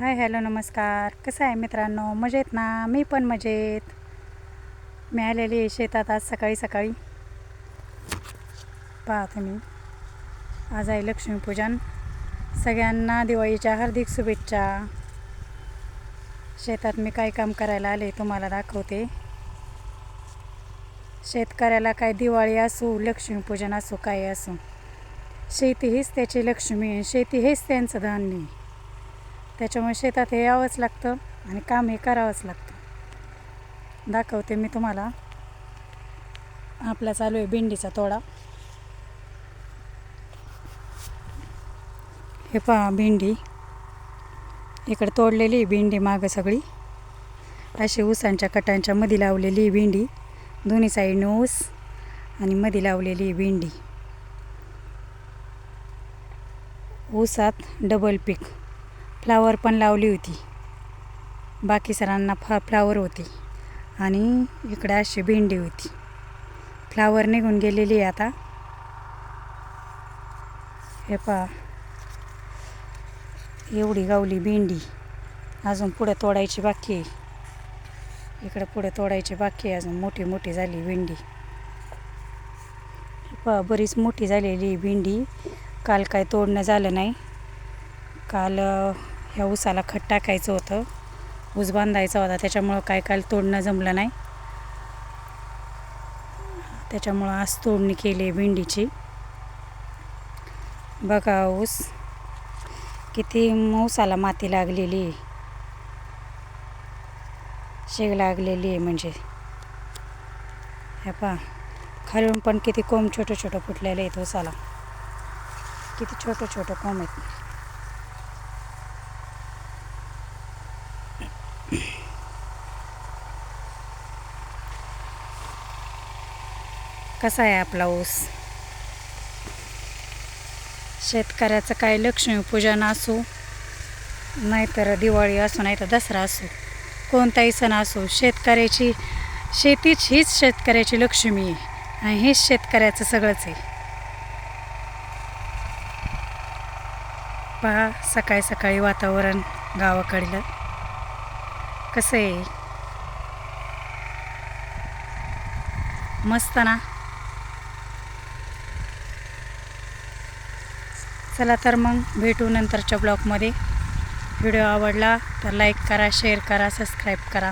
Hi hello नमस्कार. कसं आहे मित्रांनो? मजेत ना? मी पण मजेत. मी आलेली आहे शेतात आज सकाळी सकाळी. पहा तुम्ही. आज आहे लक्ष्मीपूजन सगळ्यांना दिवाळीच्या हार्दिक शुभेच्छा. शेतात मी काय काम करायला आले तुम्हाला दाखवते. शेतकऱ्याला काय दिवाळी असो लक्ष्मीपूजन असो काय असो. शेती हीच त्याची लक्ष्मी आहे. शेती हेच त्यांचं धान्य आहे. त्याच्यामुळे शेतात हे यावंच लागतं आणि काम हे करावंच लागतं. दाखवते मी तुम्हाला. आपला चालू आहे भेंडीचा तोडा. हे पहा भेंडी. इकडे तोडलेली आहे भेंडी मागं सगळी. अशी ऊसांच्या कटांच्या मध्ये लावलेली आहे भेंडी. दोन्ही साईडने ऊस आणि मधी लावलेली आहे भेंडी. ऊसात डबल पीक फ्लावर पण लावली होती. बाकी सरांना फा फ्लावर होते. आणि इकडे अशी भेंडी होती. फ्लावर निघून गेलेली आहे आता. हे पहा. एवढी गावली भेंडी. अजून पुढे तोडायची बाकी आहे. इकडे पुढे तोडायची बाकी आहे. अजून मोठी मोठी झाली भेंडी. हे पहा बरीच मोठी झालेली आहे भेंडी. काल काय तोडणं झालं नाही. काल ह्या ऊसाला खत टाकायचं होतं. ऊस बांधायचा होता. त्याच्यामुळं काय काल तोडणं जमलं नाही. त्याच्यामुळं आज तोडणी केली आहे भेंडीची. बघा ऊस किती ऊसाला माती लागलेली आहे. शेग लागलेली आहे म्हणजे. ह्या पहा खालून पण किती कोंब छोटं छोटं फुटलेलं आहेत ऊसाला. किती छोटं छोटं कोंब आहेत. कसा आहे आपला ऊस? शेतकऱ्याचं काय लक्ष्मीपूजन असो नाहीतर दिवाळी असो नाही तर दसरा असो कोणताही सण असो शेतकऱ्याची शेतीच हीच शेतकऱ्याची लक्ष्मी आहे आणि हेच शेतकऱ्याचं सगळंच आहे. पहा सकाळी सकाळी वातावरण गावाकडलं. कसं आहे? मस्त ना? चला तर मग भेटू नंतरच्या ब्लॉगमध्ये. व्हिडिओ आवडला तर लाईक करा शेअर करा सबस्क्राईब करा.